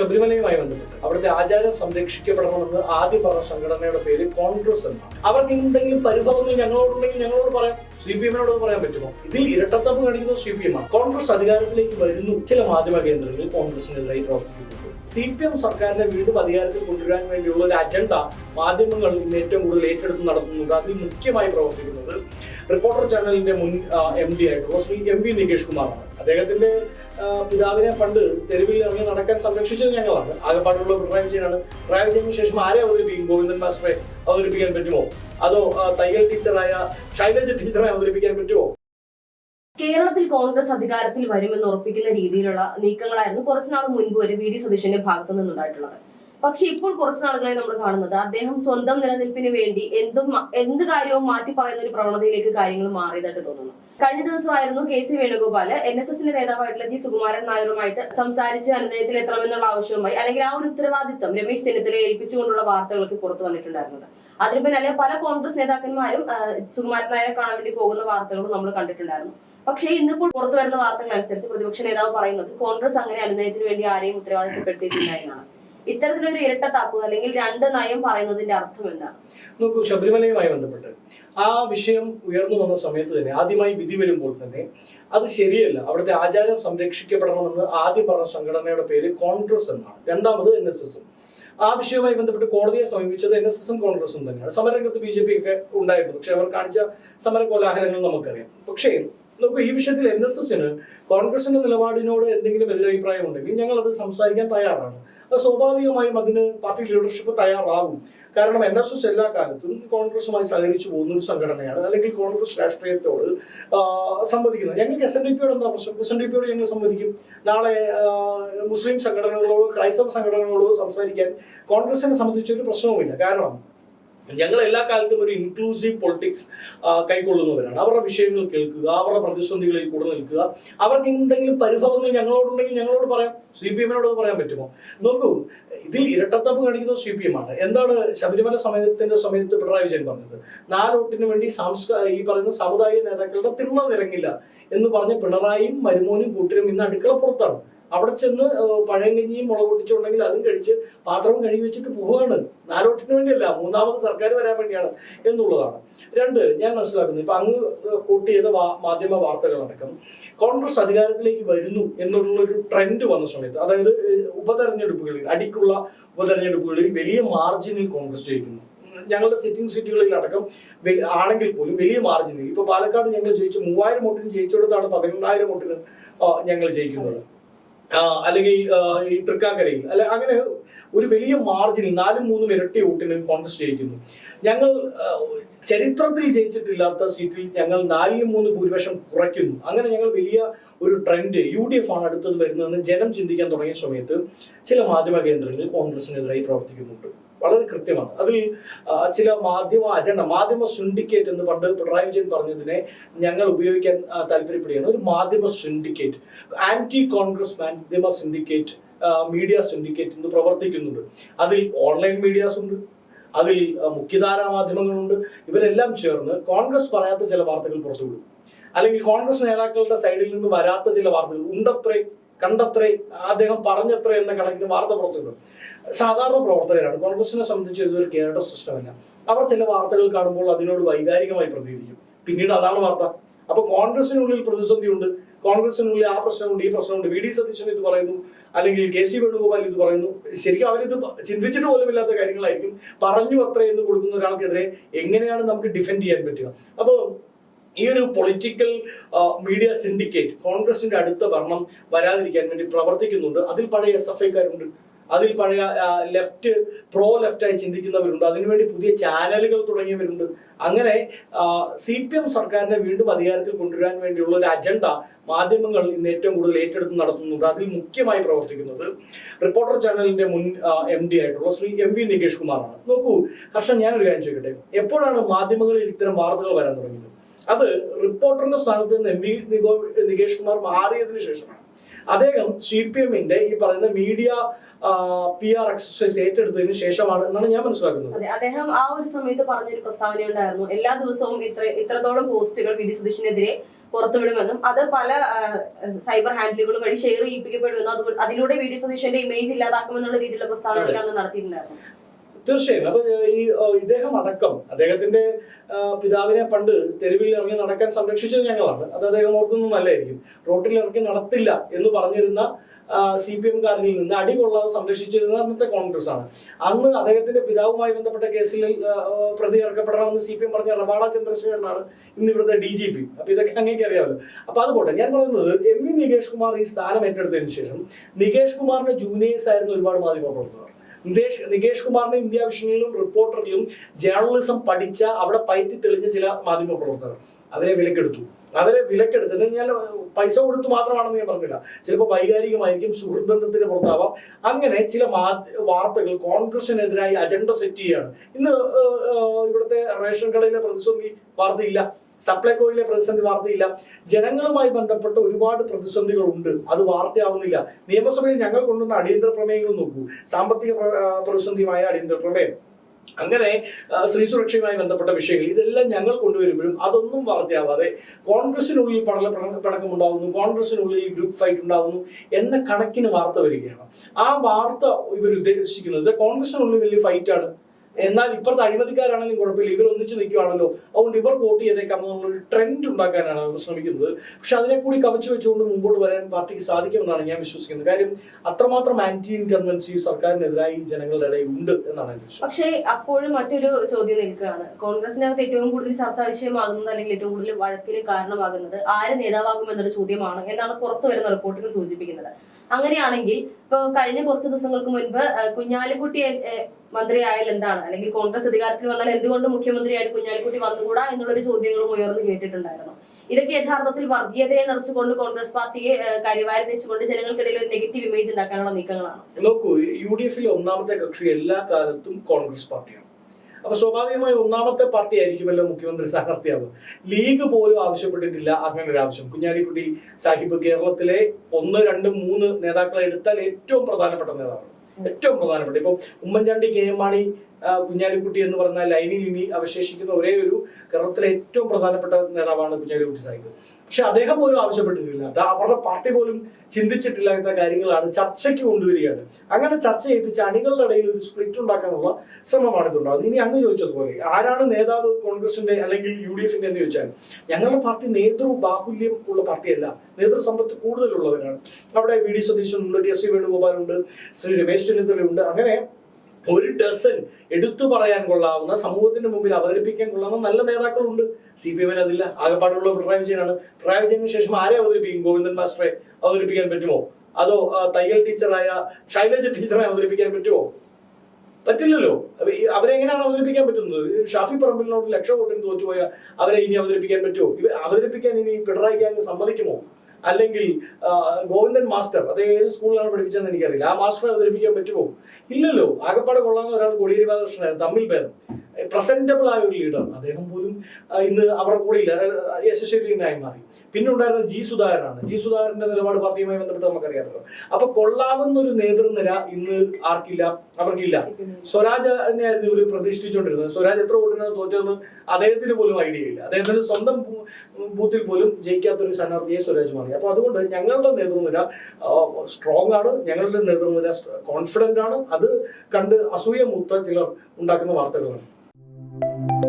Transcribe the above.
ശബരിമലയുമായി ബന്ധപ്പെട്ട് അവിടുത്തെ ആചാരം സംരക്ഷിക്കപ്പെടണമെന്ന് ആദ്യം പറഞ്ഞ സംഘടനയുടെ പേര് കോൺഗ്രസ് എന്നാണ് അവർക്ക് എന്തെങ്കിലും പരിഭവങ്ങൾ ഞങ്ങളോടുണ്ടെങ്കിൽ ഞങ്ങളോട് പറയാം. സി പി എമ്മിനോട് പറയാൻ പറ്റുമോ? ഇതിൽ ഇരട്ടത്തപ്പ് കാണിക്കുന്നത് സി പി എം ആണ്. കോൺഗ്രസ് അധികാരത്തിലേക്ക് വരുന്നു. ചില മാധ്യമ കേന്ദ്രങ്ങളിൽ കോൺഗ്രസിനെതിരായി പ്രവർത്തിക്കുന്നുണ്ട്. സി പി എം സർക്കാരിനെ വീണ്ടും അധികാരത്തിൽ കൊണ്ടുവരാൻ വേണ്ടിയുള്ള ഒരു അജണ്ട മാധ്യമങ്ങൾ ഇന്ന് ഏറ്റവും കൂടുതൽ ഏറ്റെടുത്ത് നടത്തുന്നുണ്ട്. അതിൽ മുഖ്യമായി പ്രവർത്തിക്കുന്നത് റിപ്പോർട്ടർ ചാനലിന്റെ മുൻ എം ഡി ആയിട്ടുള്ള ശ്രീ എം വി നികേഷ് കുമാറാണ്. അദ്ദേഹത്തിന്റെ പിതാവിനെ പണ്ട് തെരുവിൽ ഇറങ്ങി നടക്കാൻ സംരക്ഷിച്ചത് ഞങ്ങളാണ്. ആകെപ്പാടുള്ള പിണറായി വിജയനാണ്. പിണറായി വിജയന് ശേഷം ആരെ അവതരിപ്പിക്കും ഗോവിന്ദൻ മാസ്റ്ററെ അവതരിപ്പിക്കാൻ പറ്റുമോ? അതോ തയ്യൽ ടീച്ചറായ ശൈലജ ടീച്ചറെ അവതരിപ്പിക്കാൻ പറ്റുമോ? കേരളത്തിൽ കോൺഗ്രസ് അധികാരത്തിൽ വരുമെന്ന് ഉറപ്പിക്കുന്ന രീതിയിലുള്ള നീക്കങ്ങളായിരുന്നു കുറച്ചുനാൾ മുൻപ് വരെ വി. ഡി. സതീശന്റെ ഭാഗത്തു നിന്നുണ്ടായിട്ടുള്ളത് പക്ഷെ ഇപ്പോൾ കുറച്ച് നാളുകളായി നമ്മൾ കാണുന്നത് അദ്ദേഹം സ്വന്തം നിലനിൽപ്പിന് വേണ്ടി എന്തും എന്ത് കാര്യവും മാറ്റി പറയുന്ന ഒരു പ്രവണതയിലേക്ക് കാര്യങ്ങൾ മാറിയതായിട്ട് തോന്നുന്നു. കഴിഞ്ഞ ദിവസമായിരുന്നു K C Venugopal N S എസിന്റെ നേതാവായിട്ടുള്ള ജി സുകുമാരൻ നായരുമായിട്ട് സംസാരിച്ച് അനുനയത്തിൽ എത്തണമെന്നുള്ള ആവശ്യവുമായി അല്ലെങ്കിൽ ആ ഒരു ഉത്തരവാദിത്വം രമേശ് ചെന്നിത്തലയെ ഏൽപ്പിച്ചുകൊണ്ടുള്ള വാർത്തകളൊക്കെ പുറത്തു വന്നിട്ടുണ്ടായിരുന്നത്. അതിന് പിന്നാലെ പല കോൺഗ്രസ് നേതാക്കന്മാരും സുകുമാരൻ നായരെ കാണാൻ വേണ്ടി പോകുന്ന വാർത്തകളും നമ്മൾ കണ്ടിട്ടുണ്ടായിരുന്നു. പക്ഷേ ഇന്നിപ്പോൾ പുറത്തു വരുന്ന വാർത്തകൾ അനുസരിച്ച് പ്രതിപക്ഷ നേതാവ് പറയുന്നത് കോൺഗ്രസ് അങ്ങനെ അനുനയത്തിന് വേണ്ടി ആരെയും ഉത്തരവാദിത്തപ്പെടുത്തിയിട്ടില്ല എന്നാണ്. ഇത്തരത്തിലൊരു ഇരട്ടത്താപ്പ് അല്ലെങ്കിൽ രണ്ട് നയം പറയുന്നതിന്റെ അർത്ഥം എന്താണ് നോക്കൂ ശബരിമലയുമായി ബന്ധപ്പെട്ട് ആ വിഷയം ഉയർന്നു വന്ന സമയത്ത് തന്നെ ആദ്യമായി വിധി വരുമ്പോൾ തന്നെ അത് ശരിയല്ല. അവിടുത്തെ ആചാരം സംരക്ഷിക്കപ്പെടണമെന്ന് ആദ്യം പറഞ്ഞ സംഘടനയുടെ പേര് കോൺഗ്രസ് എന്നാണ്. രണ്ടാമത് എൻ എസ് എസും. ആ വിഷയവുമായി ബന്ധപ്പെട്ട് കോടതിയെ സമീപിച്ചത് എൻ എസ് എസും കോൺഗ്രസും തന്നെയാണ്. സമരരംഗത്ത് ബി ജെ പി ഒക്കെ ഉണ്ടായിരുന്നു. പക്ഷെ അവർ കാണിച്ച സമര കോലാഹലങ്ങൾ നമുക്കറിയാം. പക്ഷേ നോക്കൂ ഈ വിഷയത്തിൽ എൻ എസ് എസിന് കോൺഗ്രസിന്റെ നിലപാടിനോട് എന്തെങ്കിലും എതിരഭിപ്രായം ഉണ്ടെങ്കിൽ ഞങ്ങൾ അത് സംസാരിക്കാൻ തയ്യാറാണ്. അത് സ്വാഭാവികമായും അതിന് പാർട്ടി ലീഡർഷിപ്പ് തയ്യാറാവും. കാരണം എൻ എസ് എസ് എല്ലാ കാലത്തും കോൺഗ്രസുമായി സഹകരിച്ചു പോകുന്ന ഒരു സംഘടനയാണ്. അല്ലെങ്കിൽ കോൺഗ്രസ് രാഷ്ട്രീയത്തോട് സംവദിക്കുന്നത്. ഞങ്ങൾക്ക് എസ് എൻ ഡി പിയോട് എന്താ പ്രശ്നം? എസ് എൻ ഡി പിയോട് ഞങ്ങൾ സംവദിക്കും. നാളെ മുസ്ലിം സംഘടനകളോട് ക്രൈസ്തവ സംഘടനകളോട് സംസാരിക്കാൻ കോൺഗ്രസിനെ സംബന്ധിച്ചൊരു പ്രശ്നവുമില്ല. കാരണം ഞങ്ങൾ എല്ലാ കാലത്തും ഒരു ഇൻക്ലൂസീവ് പൊളിറ്റിക്സ് കൈക്കൊള്ളുന്നവരാണ്. അവരുടെ വിഷയങ്ങൾ കേൾക്കുക അവരുടെ പ്രതിസന്ധികളിൽ കൂടെ നിൽക്കുക. അവർക്ക് എന്തെങ്കിലും പരിഭവങ്ങൾ ഞങ്ങളോടുണ്ടെങ്കിൽ ഞങ്ങളോട് പറയാം. സി പി എമ്മിനോട് പറയാൻ പറ്റുമോ? നോക്കൂ ഇതിൽ ഇരട്ടത്തപ്പ് കാണിക്കുന്നത് സി പി എം ആണ്. എന്താണ് ശബരിമല സമയത്തിന്റെ സമയത്ത് പിണറായി വിജയൻ പറഞ്ഞത്? നാലോട്ടിന് വേണ്ടി സാംസ്കാര ഈ പറയുന്ന സമുദായ നേതാക്കളുടെ തിണ്ണ നിരങ്ങില്ല എന്ന് പറഞ്ഞ പിണറായിയും മരുമോനും കൂട്ടരും ഇന്ന് അടുക്കള പുറത്താണ് അവിടെ ചെന്ന് പഴയങ്കഞ്ഞിയും മുളക് പൊട്ടിച്ചുണ്ടെങ്കിൽ അതും കഴിച്ച് പാത്രവും കഴുകി വെച്ചിട്ട് പോവുകയാണ്. നാലോട്ടിന് വേണ്ടിയല്ല മൂന്നാമത് സർക്കാർ വരാൻ വേണ്ടിയാണ് എന്നുള്ളതാണ്. രണ്ട് ഞാൻ മനസ്സിലാക്കുന്നു. ഇപ്പൊ അങ്ങ് കൂട്ടി ചെയ്ത മാധ്യമ വാർത്തകൾ വാർത്തകളടക്കം കോൺഗ്രസ് അധികാരത്തിലേക്ക് വരുന്നു എന്നുള്ള ഒരു ട്രെൻഡ് വന്ന സമയത്ത് അതായത് ഉപതെരഞ്ഞെടുപ്പുകളിൽ അടിക്കുള്ള ഉപതെരഞ്ഞെടുപ്പുകളിൽ വലിയ മാർജിനിൽ കോൺഗ്രസ് ജയിക്കുന്നു. ഞങ്ങളുടെ സിറ്റിംഗ് സീറ്റുകളിൽ അടക്കം ആണെങ്കിൽ പോലും വലിയ മാർജിനിൽ. ഇപ്പൊ പാലക്കാട് ഞങ്ങൾ ജയിച്ചു മൂവായിരം വോട്ടിന് ജയിച്ചെടുത്താണ് പതിനെണ്ണായിരം വോട്ടിന് ഞങ്ങൾ ജയിക്കുന്നത്. അല്ലെങ്കിൽ ഈ തൃക്കാക്കരയിൽ. അല്ലെ അങ്ങനെ ഒരു വലിയ മാർജിനിൽ നാലും മൂന്നും ഇരട്ടി വോട്ടിന് കോൺഗ്രസ് ജയിക്കുന്നു. ഞങ്ങൾ ചരിത്രത്തിൽ ജയിച്ചിട്ടില്ലാത്ത സീറ്റിൽ ഞങ്ങൾ നാലിലും മൂന്ന് ഭൂരിപക്ഷം കുറയ്ക്കുന്നു. അങ്ങനെ ഞങ്ങൾ വലിയ ഒരു ട്രെൻഡ് യു ഡി എഫ് ആണ് അടുത്തത് വരുന്നതെന്ന് ജനം ചിന്തിക്കാൻ തുടങ്ങിയ സമയത്ത് ചില മാധ്യമ കേന്ദ്രങ്ങളിൽ കോൺഗ്രസിനെതിരായി പ്രവർത്തിക്കുന്നുണ്ട്. വളരെ കൃത്യമാണ്. അതിൽ ചില മാധ്യമ അജണ്ട മാധ്യമ സിൻഡിക്കേറ്റ് എന്ന് പണ്ട് പിണറായി വിജയൻ പറഞ്ഞതിനെ ഞങ്ങൾ ഉപയോഗിക്കാൻ താല്പര്യപ്പെടുകയാണ്. ഒരു മാധ്യമ സിൻഡിക്കേറ്റ് ആന്റി കോൺഗ്രസ് മാധ്യമ സിൻഡിക്കേറ്റ് മീഡിയ സിൻഡിക്കേറ്റ് ഇന്ന് പ്രവർത്തിക്കുന്നുണ്ട്. അതിൽ ഓൺലൈൻ മീഡിയാസ് ഉണ്ട് അതിൽ മുഖ്യധാരാ മാധ്യമങ്ങളുണ്ട്. ഇവരെല്ലാം ചേർന്ന് കോൺഗ്രസ് പറയാത്ത ചില വാർത്തകൾ പുറത്തുവിടും. അല്ലെങ്കിൽ കോൺഗ്രസ് നേതാക്കളുടെ സൈഡിൽ നിന്ന് വരാത്ത ചില വാർത്തകൾ ഉണ്ടത്രേ കണ്ടത്രേ അദ്ദേഹം പറഞ്ഞത്ര എന്ന കണക്കിന് വാർത്ത പുറത്തുവിടും സാധാരണ പ്രവർത്തകരാണ്. കോൺഗ്രസിനെ സംബന്ധിച്ച് ഇതൊരു കേരള സിസ്റ്റമല്ല. അവർ ചില വാർത്തകൾ കാണുമ്പോൾ അതിനോട് വൈകാരികമായി പ്രതികരിക്കും. പിന്നീട് അതാണ് വാർത്ത. അപ്പൊ കോൺഗ്രസിനുള്ളിൽ പ്രതിസന്ധിയുണ്ട്. കോൺഗ്രസിനുള്ളിൽ ആ പ്രശ്നമുണ്ട് ഈ പ്രശ്നമുണ്ട്. വി ഡി സതീശൻ ഇത് പറയുന്നു. അല്ലെങ്കിൽ കെ സി വേണുഗോപാൽ ഇത് പറയുന്നു. ശരിക്കും അവരിത് ചിന്തിച്ചിട്ട് പോലും ഇല്ലാത്ത കാര്യങ്ങളായിരിക്കും. പറഞ്ഞു അത്ര എന്ന് കൊടുക്കുന്ന ഒരാൾക്കെതിരെ എങ്ങനെയാണ് നമുക്ക് ഡിഫെൻഡ് ചെയ്യാൻ പറ്റുക? അപ്പോൾ ഈ ഒരു പൊളിറ്റിക്കൽ മീഡിയ സിൻഡിക്കേറ്റ് കോൺഗ്രസിന്റെ അടുത്ത ഭരണം വരാതിരിക്കാൻ വേണ്ടി പ്രവർത്തിക്കുന്നുണ്ട്. അതിൽ പഴയ എസ് എഫ് ഐക്കാരുണ്ട് അതിൽ പഴയ ലെഫ്റ്റ് പ്രോ ലെഫ്റ്റായി ചിന്തിക്കുന്നവരുണ്ട്. അതിനുവേണ്ടി പുതിയ ചാനലുകൾ തുടങ്ങിയവരുണ്ട്. അങ്ങനെ സി പി എം സർക്കാരിനെ വീണ്ടും അധികാരത്തിൽ കൊണ്ടുവരാൻ വേണ്ടിയുള്ള ഒരു അജണ്ട മാധ്യമങ്ങൾ ഇന്ന് ഏറ്റവും കൂടുതൽ ഏറ്റെടുത്ത് നടത്തുന്നുണ്ട്. അതിൽ മുഖ്യമായി പ്രവർത്തിക്കുന്നത് റിപ്പോർട്ടർ ചാനലിന്റെ മുൻ എം ഡി ആയിട്ടുള്ള ശ്രീ എം വി നികേഷ് കുമാറാണ്. നോക്കൂ ഹർഷൻ ഞാനൊരു കാര്യം ചോദിക്കട്ടെ? എപ്പോഴാണ് മാധ്യമങ്ങളിൽ ഇത്തരം വാർത്തകൾ വരാൻ തുടങ്ങിയത്? അത് റിപ്പോർട്ടറിന്റെ സ്ഥാനത്ത് നിന്ന് എം വി നിഗോ നികേഷ് കുമാർ മാറിയതിനു ശേഷമാണ്. അദ്ദേഹം സി പി എമ്മിന്റെ ഈ പറയുന്ന മീഡിയ പി ആർ എക്സസൈസ് ഏറ്റെടുത്തതിന് ശേഷമാണ് എന്നാണ് ഞാൻ മനസ്സിലാക്കുന്നത്. അദ്ദേഹം ആ ഒരു സമയത്ത് പറഞ്ഞൊരു പ്രസ്താവന ഉണ്ടായിരുന്നു. എല്ലാ ദിവസവും ഇത്ര ഇത്രത്തോളം പോസ്റ്റുകൾ വി ഡി സതീഷിനെതിരെ പുറത്തുവിടുമെന്നും അത് പല സൈബർ ഹാൻഡിലുകൾ വഴി ഷെയർ ചെയ്യിപ്പിക്കപ്പെടുമെന്നും അതിലൂടെ വി ഡി സതീഷിന്റെ ഇമേജ് ഇല്ലാതാക്കുമെന്നുള്ള രീതിയിലുള്ള പ്രസ്താവനകളൊക്കെ അന്ന് നടത്തിയിട്ടുണ്ടായിരുന്നു. തീർച്ചയായും. അപ്പൊ ഈ ഇദ്ദേഹം അടക്കം അദ്ദേഹത്തിന്റെ പിതാവിനെ പണ്ട് തെരുവിൽ ഇറങ്ങി നടക്കാൻ സംരക്ഷിച്ചത് ഞങ്ങളാണ്. അത് അദ്ദേഹം ഓർക്കുന്നത് നല്ലതായിരിക്കും. റോട്ടിൽ ഇറങ്ങി നടത്തില്ല എന്ന് പറഞ്ഞിരുന്ന സി പി എംകാരനിൽ നിന്ന് അടി കൊള്ളാതെ സംരക്ഷിച്ചിരുന്ന അന്നത്തെ കോൺഗ്രസ് ആണ് അന്ന് അദ്ദേഹത്തിന്റെ പിതാവുമായി ബന്ധപ്പെട്ട കേസിൽ പ്രതി ഇറക്കപ്പെടണമെന്ന് സി പി എം പറഞ്ഞ റബാള ചന്ദ്രശേഖരനാണ് ഇന്ന് ഇവിടുത്തെ ഡി ജി പി. അപ്പൊ ഇതൊക്കെ അങ്ങേക്ക് അറിയാമല്ലോ. അപ്പൊ അത് പോട്ടെ ഞാൻ പറയുന്നത് എം വി നികേഷ് കുമാർ ഈ സ്ഥാനം ഏറ്റെടുത്തതിന് ശേഷം നികേഷ് കുമാറിന്റെ ജൂനിയേഴ്സ് ആയിരുന്നു ഒരുപാട് മാധ്യമ പ്രവർത്തകർ നികേഷ് നികേഷ് കുമാറിന് ഇന്ത്യ വിഷനിലും റിപ്പോർട്ടറിലും ജേർണലിസം പഠിച്ച അവിടെ പയറ്റി തെളിഞ്ഞ ചില മാധ്യമ പ്രവർത്തകർ. അതിനെ വിലക്കെടുത്തു. അവരെ വിലക്കെടുത്തത് ഞാൻ പൈസ കൊടുത്തു മാത്രമാണെന്ന് ഞാൻ പറഞ്ഞില്ല. ചിലപ്പോൾ വൈകാരികമായിരിക്കും സുഹൃത്ത് ബന്ധത്തിന്റെ പുറത്താവാം. അങ്ങനെ ചില വാർത്തകൾ കോൺഗ്രസിനെതിരായി അജണ്ട സെറ്റ് ചെയ്യുകയാണ്. ഇന്ന് ഇവിടുത്തെ റേഷൻ കടയിലെ പ്രതിസന്ധി വാർത്തയില്ല. സപ്ലൈകോയിലെ പ്രതിസന്ധി വാർത്തയില്ല. ജനങ്ങളുമായി ബന്ധപ്പെട്ട ഒരുപാട് പ്രതിസന്ധികൾ ഉണ്ട് അത് വാർത്തയാവുന്നില്ല. നിയമസഭയിൽ ഞങ്ങൾ കൊണ്ടുവന്ന അടിയന്തര പ്രമേയങ്ങൾ നോക്കൂ. സാമ്പത്തിക പ്ര- പ്രതിസന്ധിയുമായ അടിയന്തര പ്രമേയം. അങ്ങനെ സ്ത്രീ സുരക്ഷയുമായി ബന്ധപ്പെട്ട വിഷയങ്ങൾ ഇതെല്ലാം ഞങ്ങൾ കൊണ്ടുവരുമ്പോഴും അതൊന്നും വാർത്തയാവാതെ കോൺഗ്രസിനുള്ളിൽ പടല പിണക്കം ഉണ്ടാകുന്നു കോൺഗ്രസിനുള്ളിൽ ഗ്രൂപ്പ് ഫൈറ്റ് ഉണ്ടാകുന്നു എന്ന കണക്കിന് വാർത്ത വരികയാണ്. ആ വാർത്ത ഇവർ ഉദ്ദേശിക്കുന്നത് കോൺഗ്രസിനുള്ളിൽ വലിയ ഫൈറ്റ് ആണ് എന്നാൽ ഇപ്പുറത്ത് അഴിമതിക്കാരാണെങ്കിലും കുഴപ്പമില്ല. ഇവർ ഒന്നിച്ച് നിൽക്കുകയാണല്ലോ അതുകൊണ്ട് ഇവർ വോട്ട് ചെയ്തേക്കാം എന്നുള്ളൊരു ട്രെൻഡ് ഉണ്ടാക്കാനാണ് അവർ ശ്രമിക്കുന്നത്. പക്ഷെ അതിനെ കൂടി കവച്ചു വെച്ചുകൊണ്ട് മുമ്പോട്ട് വരാൻ പാർട്ടിക്ക് സാധിക്കുമെന്നാണ് ഞാൻ വിശ്വസിക്കുന്നത്. കാര്യം അത്രമാത്രം ആന്റി ഇൻകൺവൻസി സർക്കാരിനെതിരായി ജനങ്ങളുടെ ഇടയിൽ ഉണ്ട് എന്നാണ് പക്ഷേ അപ്പോഴും മറ്റൊരു ചോദ്യം നിൽക്കുകയാണ്. കോൺഗ്രസിനകത്ത് ഏറ്റവും കൂടുതൽ ചർച്ചാ വിഷയമാകുന്നത് അല്ലെങ്കിൽ ഏറ്റവും കൂടുതൽ വഴക്കിന് കാരണമാകുന്നത് ആര് നേതാവാകും എന്നൊരു ചോദ്യമാണ് എന്നാണ് പുറത്തു വരുന്ന റിപ്പോർട്ടുകൾ സൂചിപ്പിക്കുന്നത്. അങ്ങനെയാണെങ്കിൽ ഇപ്പൊ കഴിഞ്ഞ കുറച്ച് ദിവസങ്ങൾക്ക് മുൻപ് കുഞ്ഞാലിക്കുട്ടി മന്ത്രി മന്ത്രിയായാൽ എന്താണ്? അല്ലെങ്കിൽ കോൺഗ്രസ് അധികാരത്തിൽ വന്നാൽ എന്തുകൊണ്ട് മുഖ്യമന്ത്രിയായിട്ട് കുഞ്ഞാലിക്കുട്ടി വന്നുകൂടാ എന്നുള്ളൊരു ചോദ്യങ്ങളും ഉയർന്നു കേട്ടിട്ടുണ്ടായിരുന്നു. ഇതൊക്കെ യഥാർത്ഥത്തിൽ വർഗീയതയെ നിറച്ചുകൊണ്ട് കോൺഗ്രസ് പാർട്ടിയെ കരിവാരി തെച്ചുകൊണ്ട് ജനങ്ങൾക്കിടയിൽ ഒരു നെഗറ്റീവ് ഇമേജ് ഉണ്ടാക്കാനുള്ള നീക്കങ്ങളാണ്. നോക്കൂ യു ഡി എഫിലെ ഒന്നാമത്തെ കക്ഷി എല്ലാ കാലത്തും കോൺഗ്രസ് പാർട്ടിയാണ്. അപ്പൊ സ്വാഭാവികമായി ഒന്നാമത്തെ പാർട്ടി ആയിരിക്കുമല്ലോ മുഖ്യമന്ത്രി സ്ഥാനാർത്ഥിയാവുക. ലീഗ് പോലും ആവശ്യപ്പെട്ടിട്ടില്ല. അങ്ങനെ ഒരു ആവശ്യം കുഞ്ഞാലിക്കുട്ടി സാഹിബ് കേരളത്തിലെ ഒന്ന് രണ്ട് മൂന്ന് നേതാക്കളെ എടുത്താൽ ഏറ്റവും പ്രധാനപ്പെട്ട നേതാവ്. ഏറ്റവും പ്രധാനപ്പെട്ട. ഇപ്പം ഉമ്മൻചാണ്ടി കെ എം മാണി കുഞ്ഞാലിക്കുട്ടി എന്ന് പറഞ്ഞാൽ ലൈനിൽ ഇനി അവശേഷിക്കുന്ന ഒരേ ഒരു കേരളത്തിലെ ഏറ്റവും പ്രധാനപ്പെട്ട നേതാവാണ് കുഞ്ഞാലിക്കുട്ടി സാഹിബ്. പക്ഷെ അദ്ദേഹം പോലും ആവശ്യപ്പെട്ടിട്ടില്ല. അവരുടെ പാർട്ടി പോലും ചിന്തിച്ചിട്ടില്ലാത്ത കാര്യങ്ങളാണ് ചർച്ചയ്ക്ക് കൊണ്ടുവരികയാണ്. അങ്ങനെ ചർച്ച ചെയ്യിപ്പിച്ച് അണികളുടെ ഇടയിൽ ഒരു സ്പ്ലിറ്റ് ഉണ്ടാക്കാനുള്ള ശ്രമമാണ് ഇതുണ്ടാകുന്നത് ഇനി അങ്ങ് ചോദിച്ചതുപോലെ ആരാണ് നേതാവ് കോൺഗ്രസിന്റെ അല്ലെങ്കിൽ യു ഡി എഫിന്റെ എന്ന് ചോദിച്ചാൽ ഞങ്ങളുടെ പാർട്ടി നേതൃ ബാഹുല്യം ഉള്ള പാർട്ടിയല്ല. നേതൃസമ്പത്ത് കൂടുതലുള്ളവരാണ്. അവിടെ വി ഡി സതീശൻ ഉണ്ട് ടി എസ് സി വേണുഗോപാലുണ്ട് ശ്രീ രമേശ് ചെന്നിത്തലയുണ്ട് അങ്ങനെ ഒരു ഡസൻ എടുത്തു പറയാൻ കൊള്ളാവുന്ന സമൂഹത്തിന്റെ മുമ്പിൽ അവതരിപ്പിക്കാൻ കൊള്ളാവുന്ന നല്ല നേതാക്കളുണ്ട്. സി പി എമ്മിന് അതില്ല. ആകെപ്പാടുള്ള പിണറായി വിജയനാണ്. പിണറായി വിജയന് ശേഷം ആരെ അവതരിപ്പിക്കും? ഗോവിന്ദൻ മാസ്റ്ററെ അവതരിപ്പിക്കാൻ പറ്റുമോ? അതോ തയ്യൽ ടീച്ചറായ ശൈലജ ടീച്ചറെ അവതരിപ്പിക്കാൻ പറ്റുമോ? പറ്റില്ലല്ലോ. അവരെ എങ്ങനെയാണ് അവതരിപ്പിക്കാൻ പറ്റുന്നത്? ഷാഫി പറമ്പിലിനോട് ലക്ഷം വോട്ടിന് തോറ്റുപോയ അവരെ ഇനി അവതരിപ്പിക്കാൻ പറ്റുമോ? അവതരിപ്പിക്കാൻ ഇനി പിണറായി ഗ്യാങ് സമ്മതിക്കുമോ? അല്ലെങ്കിൽ ഗോവിന്ദൻ മാസ്റ്റർ അത് ഏത് സ്കൂളിലാണ് പഠിപ്പിച്ചതെന്ന് എനിക്കറിയില്ല. ആ മാസ്റ്ററെ അവതരിപ്പിക്കാൻ പറ്റുമോ? ഇല്ലല്ലോ. ആകപ്പാടെ കൊള്ളാവുന്ന ഒരാൾ കോടിയേരി ബാലകൃഷ്ണനായിരുന്നു. തമ്മിൽ ഭേദം. പ്രസന്റബിൾ ആയ ഒരു ലീഡർ അദ്ദേഹം പോലും ഇന്ന് അവരുടെ കൂടെ ഇല്ല. യശസ്വരീനായി മാറി. പിന്നെ ഉണ്ടായിരുന്ന ജി സുധാകരനാണ്. ജി സുധാകരന്റെ നിലപാട് പാർട്ടിയുമായി ബന്ധപ്പെട്ട് നമുക്കറിയാമല്ലോ. അപ്പൊ കൊള്ളാവുന്ന ഒരു നേതൃനിര ഇന്ന് ആർക്കില്ല അവർക്കില്ല. സ്വരാജ് തന്നെയായിരുന്നു ഇവർ പ്രതിഷ്ഠിച്ചുകൊണ്ടിരുന്നത് സ്വരാജ് എത്ര വോട്ടിനാണ് തോറ്റതെന്ന് അദ്ദേഹത്തിന് പോലും ഐഡിയ ഇല്ല. അദ്ദേഹത്തിന്റെ സ്വന്തം ബൂത്തിൽ പോലും ജയിക്കാത്തൊരു സ്ഥാനാർത്ഥിയെ സ്വരാജ് മാറി. അപ്പൊ അതുകൊണ്ട് ഞങ്ങളുടെ നേതൃനിര സ്ട്രോങ് ആണ്. ഞങ്ങളുടെ നേതൃനിര കോൺഫിഡന്റ് ആണ്. അത് കണ്ട് അസൂയ മൂത്ത ചിലർ ഉണ്ടാക്കുന്ന വാർത്തകളാണ്. Thank you.